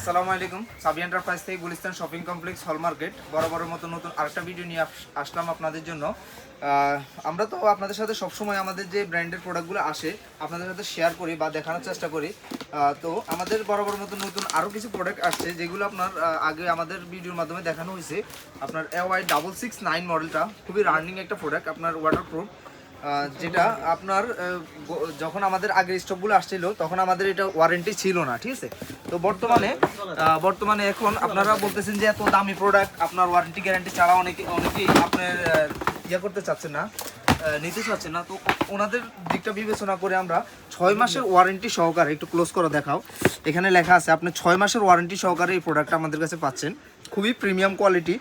আসসালামু আলাইকুম। সাবি এন্টারপ্রাইজ থেকে Gulistan shopping complex hall market. বড় মতো নতুন আরেকটা ভিডিও নিয়ে আস- আসলাম আপনাদের জন্য। আমরা তো আপনাদের সাথে সবসময় আমাদের যে ব্র্যান্ডের প্রোডাক্টগুলো আসে, আপনাদের সাথে শেয়ার করি বা দেখানোর চেষ্টা করি। তো আমাদের বড় মতো নতুন আরও কিছু প্রোডাক্ট আসছে, যেগুলো আপনার আগে আমাদের ভিডিওর মাধ্যমে দেখানো হয়েছে। আপনার এওয়াই ডাবল সিক্স নাইন মডেলটা খুবই রানিং একটা প্রোডাক্ট আপনার ওয়াটারপ্রুফ যেটা আপনার যখন আমাদের আগের স্টকগুলো আসছিল, তখন আমাদের এটা ওয়ারেন্টি ছিল না, ঠিক আছে? তো বর্তমানে বর্তমানে এখন আপনারা বলতেছেন যে এত দামি প্রোডাক্ট আপনার ওয়ারেন্টি গ্যারান্টি ছাড়া অনেকে, অনেকেই আপনার ইয়ে করতে চাচ্ছেন না নিতে চাচ্ছেন না। তো ওনাদের দিকটা বিবেচনা করে আমরা ছয় মাসের ওয়ারেন্টি সহকারে একটু ক্লোজ করে দেখাও। এখানে লেখা আছে, আপনি ছয় মাসের ওয়ারেন্টি সহকারে এই প্রোডাক্টটা আমাদের কাছে পাচ্ছেন। খুবই প্রিমিয়াম কোয়ালিটি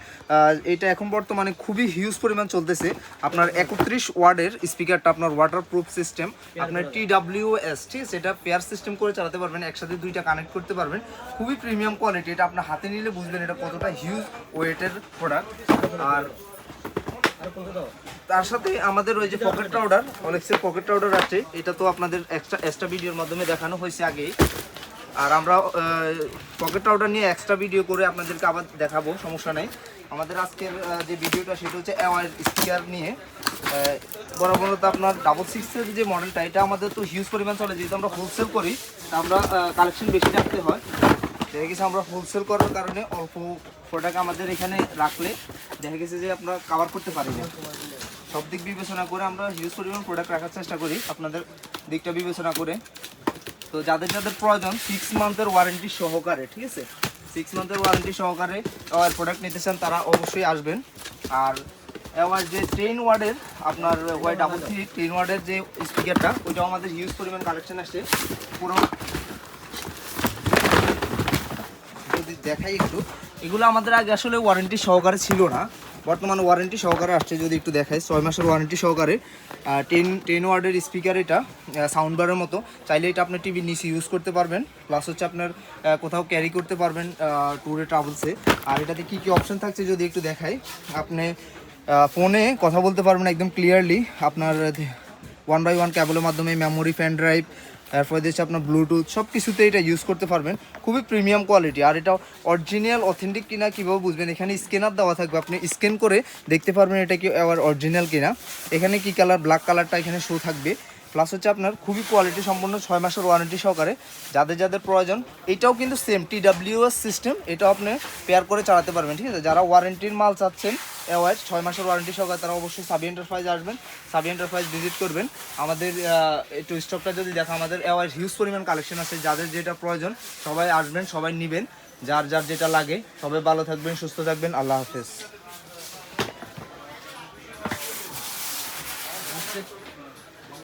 এটা এখন বর্তমানে খুবই হিউজ পরিমাণ চলতেছে। আপনার একত্রিশ ওয়ার্ডের স্পিকারটা আপনার ওয়াটার প্রুফ সিস্টেম আপনার টি ডাব্লিউ এস ঠিক এটা পেয়ার সিস্টেম করে চালাতে পারবেন, একসাথে দুইটা কানেক্ট করতে পারবেন। খুবই প্রিমিয়াম কোয়ালিটি এটা আপনার হাতে নিলে বুঝবেন এটা কতটা হিউজ ওয়েটের প্রোডাক্ট আর তার সাথে আমাদের ওই যে পকেট পাউডার অনেক্সের পকেট পাউডার আছে। এটা তো আপনাদের এক্সট্রা এক্সট্রা ভিডিওর মাধ্যমে দেখানো হয়েছে আগেই। আর আমরা পকেট পাউডার নিয়ে এক্সট্রা ভিডিও করে আপনাদেরকে আবার দেখাবো, সমস্যা নেই। আমাদের আজকের যে ভিডিওটা সেটা হচ্ছে অ্যাওয়ার স্টিকার নিয়ে। বরাবরত আপনার ডাবল সিক্সের যে মডেলটা এটা আমাদের তো হিউজ পরিমাণ চলে। যেহেতু আমরা হোলসেল করি, তা আমরা কালেকশন বেশি রাখতে হয়। দেখা গেছে আমরা হোলসেল করার কারণে অল্প প্রোডাক্ট আমাদের এখানে রাখলে দেখা গেছে যে আমরা কাভার করতে পারি না। সব দিক বিবেচনা করে আমরা হিউজ পরিমাণ প্রোডাক্ট রাখার চেষ্টা করি। আপনাদের দিকটা বিবেচনা করে। তো যাদের যাদের প্রয়োজন সিক্স মান্থের ওয়ারেন্টি সহকারে, ঠিক আছে? সিক্স মান্থের ওয়ারেন্টি সহকারে আর প্রোডাক্ট নিতে চান, তারা অবশ্যই আসবেন। আর এবার যে টেন ওয়ার্ডের আপনার ওয়াই ডাবল থ্রি টেন ওয়ার্ডের যে স্পিকারটা ওইটাও আমাদের হিউজ পরিমাণ কালেকশন আসছে। পুরো যদি দেখাই একটু, এগুলো আমাদের আগে আসলে ওয়ারেন্টি সহকারে ছিল না। বর্তমানে ওয়ারেন্টি সহকারে আসছে, যদি একটু দেখাই, ছয় মাসের ওয়ারেন্টি সহকারে টেন টেন ওয়ার্ডের স্পিকার এটা সাউন্ড বারের মতো। চাইলে এটা আপনার টিভি নিচে ইউজ করতে পারবেন প্লাস হচ্ছে আপনার কোথাও ক্যারি করতে পারবেন ট্যুরে ট্রাভেলসে আর এটাতে কী কী অপশন থাকছে যদি একটু দেখাই, আপনি ফোনে কথা বলতে পারবেন একদম ক্লিয়ারলি আপনার, ওয়ান বাই ওয়ান ক্যাবলের মাধ্যমে মেমোরি ফ্যান ড্রাইভ তারপরে দিয়েছে আপনার ব্লুটুথ সব কিছুতে এটা ইউজ করতে পারবেন। খুবই প্রিমিয়াম কোয়ালিটি আর এটা অরিজিনাল অথেন্টিক কিনা কীভাবে বুঝবেন? এখানে স্ক্যানার দেওয়া থাকবে। আপনি স্ক্যান করে দেখতে পারবেন এটা কি আবার অরিজিনাল কিনা। এখানে কি কালার ব্ল্যাক কালারটা এখানে শো থাকবে। প্লাস হচ্ছে আপনার খুবই কোয়ালিটি সম্পন্ন ছয় মাসের ওয়ারেন্টি সহকারে যাদের যাদের প্রয়োজন, এটাও কিন্তু সেম টি ডাব্লিউএস সিস্টেম এটাও আপনি পেয়ার করে চালাতে পারবেন, ঠিক আছে? যারা ওয়ারেন্টির মাল চাচ্ছেন এওয়াইজ ছয় মাসের ওয়ারেন্টি সহকারে তারা অবশ্যই সাবি এন্টারপ্রাইজ আসবেন সাবি এন্টারপ্রাইজ ভিজিট করবেন। আমাদের একটু স্টকটা যদি দেখা আমাদের এওয়াইজ হিউজ পরিমাণ কালেকশন আছে, যাদের যেটা প্রয়োজন, সবাই আসবেন, সবাই নেবেন, যার যার যেটা লাগে, সবাই ভালো থাকবেন, সুস্থ থাকবেন, আল্লাহ হাফেজ।